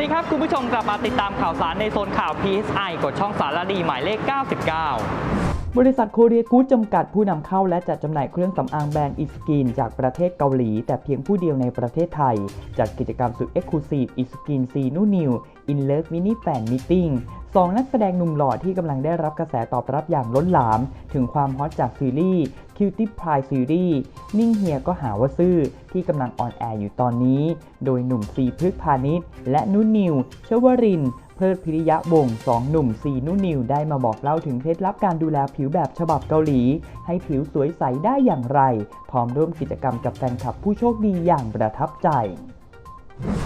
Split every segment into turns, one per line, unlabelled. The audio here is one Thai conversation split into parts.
ดีครับ คุณผู้ชมกลับมาติดตามข่าวสารในโซนข่าว PSI กดช่องสารดีหมายเลข 99
บริษัทโคเรียกู๊ดจำกัดผู้นำเข้าและจัดจำหน่ายเครื่องสำอางแบรนด์อิสกินจากประเทศเกาหลี แต่เพียงผู้เดียวในประเทศไทย จัดกิจกรรมสุดเอ็กซ์คลูซีฟอิสกินซีนูนิวอินเลิฟมินิแฟนมิทติ้งสองนักแสดงหนุ่มหล่อที่กำลังได้รับกระแสตอบรับอย่างล้นหลาม ถึงความฮอตจากซีรีส์ Cutie Pie Series นิ่งเฮียก็หาว่าซื่อที่กำลังออนแอร์อยู่ตอนนี้ โดยหนุ่มซีพฤกพาณิชย์และนุ่นนิวเชวรินเพลิดพิริยะวงสองหนุ่มซีนุ่นนิวได้มาบอกเล่าถึงเคล็ดลับการดูแลผิวแบบฉบับเกาหลี ให้ผิวสวยใสได้อย่างไร พร้อมร่วมกิจกรรมกับแฟนคลับผู้โชคดีอย่างประทับใจ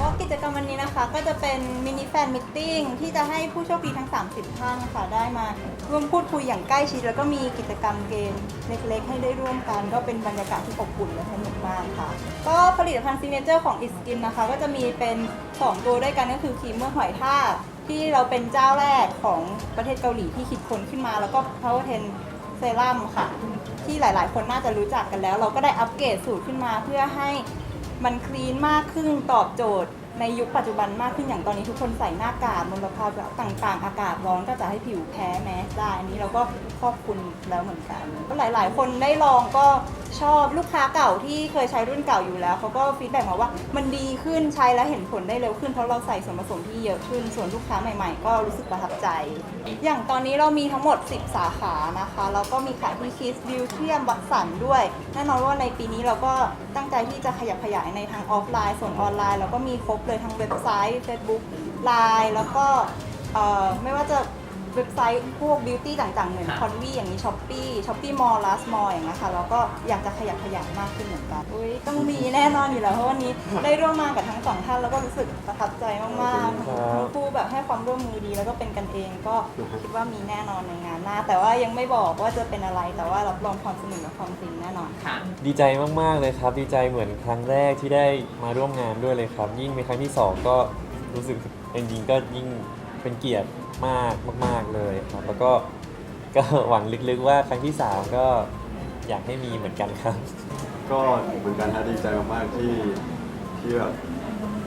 ก็กิจกรรมวันนี้นะคะก็จะเป็นมินิแฟนมิทติ้งที่จะให้ผู้โชคดีทั้ง 30 ท่านนะคะได้มาร่วมพูดคุยอย่างใกล้ชิด แล้วก็มีกิจกรรมเกมเล็กๆ ให้ได้ร่วมกัน ก็เป็นบรรยากาศที่อบอุ่นและสนุกมากค่ะ ก็ผลิตภัณฑ์ซิเนเจอร์ของอิสกินนะคะ ก็จะมีเป็น 2 ตัวด้วยกันก็คือครีมเมื่อหอยทากที่เราเป็นเจ้าแรกของประเทศเกาหลีที่คิดค้นขึ้นมา แล้วก็ Power 10เซรั่มค่ะ ที่หลายๆ คนน่าจะรู้จักกันแล้ว เราก็ได้อัปเกรดสูตรขึ้นมาเพื่อให้ มันคลีนมากขึ้นตอบโจทย์ ในยุคปัจจุบันมากขึ้นอย่างตอนนี้ทุกคนใส่หน้ากากมลภาวะต่าง ๆ อากาศร้อนก็จะให้ผิวแพ้แมสได้อันนี้เราก็ครอบคุณแล้วเหมือนกันก็หลาย ๆ คนได้ลองก็ ชอบลูกค้าเก่าที่เคยใช้รุ่นเก่าอยู่แล้วเขาก็ฟีดแบ็กมาว่ามันดีขึ้นใช้แล้วเห็นผลได้เร็วขึ้นเพราะเราใส่ส่วนผสมที่เยอะขึ้น ส่วนลูกค้าใหม่ ๆ ก็รู้สึกประทับใจ อย่างตอนนี้เรามีทั้งหมด 10 สาขานะคะแล้วก็มีขายที่คิสบิวเทียมวัดสันด้วยแน่นอนว่าในปีนี้เราก็ตั้งใจที่จะขยับขยายในทางออฟไลน์ ส่วนออนไลน์เราก็มีครบเลยทั้งเว็บไซต์ Facebook Line แล้วก็ไม่ว่าจะ เว็บไซต์พวกบิวตี้ต่างๆ เหมือนคอนวีอย่างนี้ช้อปปี้ช้อปปี้มอลล์ลาสมอลอย่างเงี้ยค่ะแล้วก็อยากจะขยับขยายมากขึ้นเหมือนกันอุ้ยต้องมีแน่นอนอยู่แล้วเพราะวันนี้ได้ร่วมงานกับทั้งสองท่านแล้วก็รู้สึกประทับใจมากๆทั้งคู่แบบให้ความร่วมมือดีแล้วก็เป็นกันเอง ก็คิดว่ามีแน่นอนในงานหน้า แต่ว่ายังไม่บอกว่าจะเป็นอะไรแต่ว่ารับรองความสนุกและความจริงแน่นอนค่ะ
ดีใจมากๆเลยครับ ดีใจเหมือนครั้งแรกที่ได้มาร่วมงานด้วยเลยครับ ยิ่งเป็นครั้งที่สองก็รู้สึกจริงๆก็ยิ่ง เป็นเกียรติมากมาก ๆ เลยครับ แล้วก็ก็หวังลึกๆว่าครั้งที่สามก็อยากให้มีเหมือนกันครับ
ก็เหมือนกันฮะดีใจมากๆที่ที่แบบ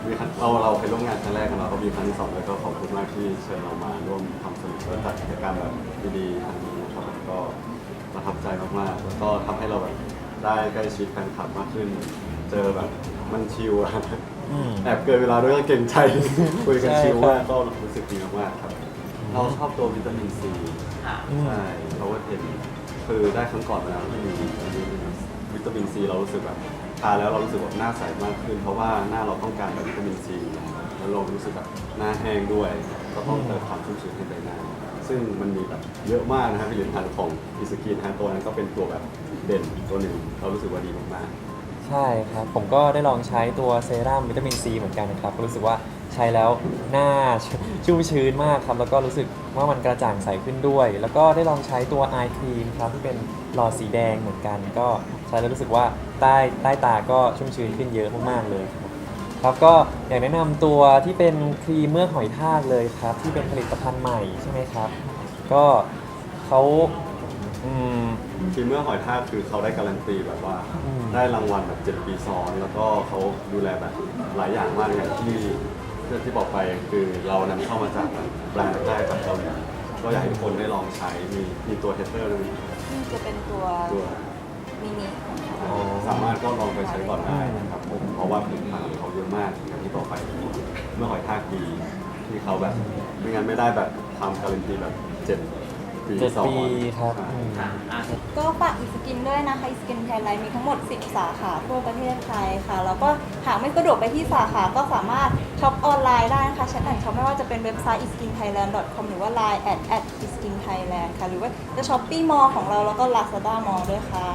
มีครั้งเราเราไปร่วมงานครั้งแรกกันเราก็มีครั้งที่สองแล้วก็ขอบคุณมากที่เชิญเรามาร่วมทำสนุกและจัดกิจกรรมแบบดีๆทางนี้นะครับก็ประทับใจมากๆแล้วก็ทำให้เราแบบได้ใกล้ชิดแฟนคลับมากขึ้น เจอแบบมันชิลอะ แอบเกินเวลาด้วยก็เก่งใจคุยกัน
ใช่
ชิล
ครับ
มากก็รู้สึกดีมากๆครับ เราชอบตัววิตามินซี
อืม
ใช่เพราะว่าเห็นคือได้ครั้งก่อนมาแล้วที่มีวิตามินซีเรารู้สึกแบบทาแล้วเรารู้สึกแบบหน้าใสมากขึ้น เพราะว่าหน้าเราต้องการแบบวิตามินซีแล้วเรารู้สึกแบบหน้าแห้งด้วย ก็ต้องเติมความชุ่มชื้นให้ใบหน้าซึ่งมันมีแบบเยอะมากนะครับผลิตภัณฑ์ของอิสกินทางตัวนั้นก็เป็นตัวแบบเด่นตัวหนึ่งเรารู้สึกว่าดีมากๆ
ใช่ครับ ผมก็ได้ลองใช้ตัวเซรั่มวิตามินซีเหมือนกันนะครับ รู้สึกว่าใช้แล้วหน้าชุ่มชื้นมากครับ แล้วก็รู้สึกว่ามันกระจ่างใสขึ้นด้วย แล้วก็ได้ลองใช้ตัวไอครีมครับที่เป็นหลอดสีแดงเหมือนกัน ก็ใช้แล้วรู้สึกว่าใต้ใต้ตาก็ชุ่มชื้นขึ้นเยอะมากๆเลยครับก็อยากแนะนำตัวที่เป็นครีมเมื่อกหอยทากเลยครับ ที่เป็นผลิตภัณฑ์ใหม่ใช่ไหมครับ ก็เขาอืม
ทีมเมื่อหอยทากคือเขาได้การันตีแบบว่า
อืม
ได้รางวัลแบบ7ปีซ้อน แล้วก็เขาดูแลแบบหลายอย่างมากอย่างที่เพื่อนที่บอกไปคือเรานำเข้ามาจากแบบแบรนด์แรกจากเกาหลีก็อยากให้ทุกคนได้ลองใช้มีมีตัวเทสเตอร์ด้วย
นี่จะเป็นตัว
ตัว
มินิของเขา
อ๋อ
สามารถก็ลองไปใช้ก่อนได้นะครับผมเพราะว่าผลิตภัณฑ์ของเขาเยอะมากอย่างที่ต่อไปเมื่อหอยทากดีที่เขาแบบไม่งั้นไม่ได้แบบทำการันตีแบบเจ็ดปี
เจ็ด
ซ้อน
ปีครับ
ใช่
อืม
ก็ฝากอีสกินด้วยนะคะอีสกินไทยไลน์มีทั้งหมด 10 สาขาทั่วประเทศไทยค่ะ แล้วก็หากไม่สะดวกไปที่สาขาก็สามารถช็อปออนไลน์ได้นะคะแชทแอนช็อปไม่ว่าจะเป็นเว็บไซต์ iskinthailand.com หรือว่า line at at iskinthailand ค่ะ หรือว่าจะช้อปปี้มอของเราแล้วก็ lazada mall ด้วยค่ะ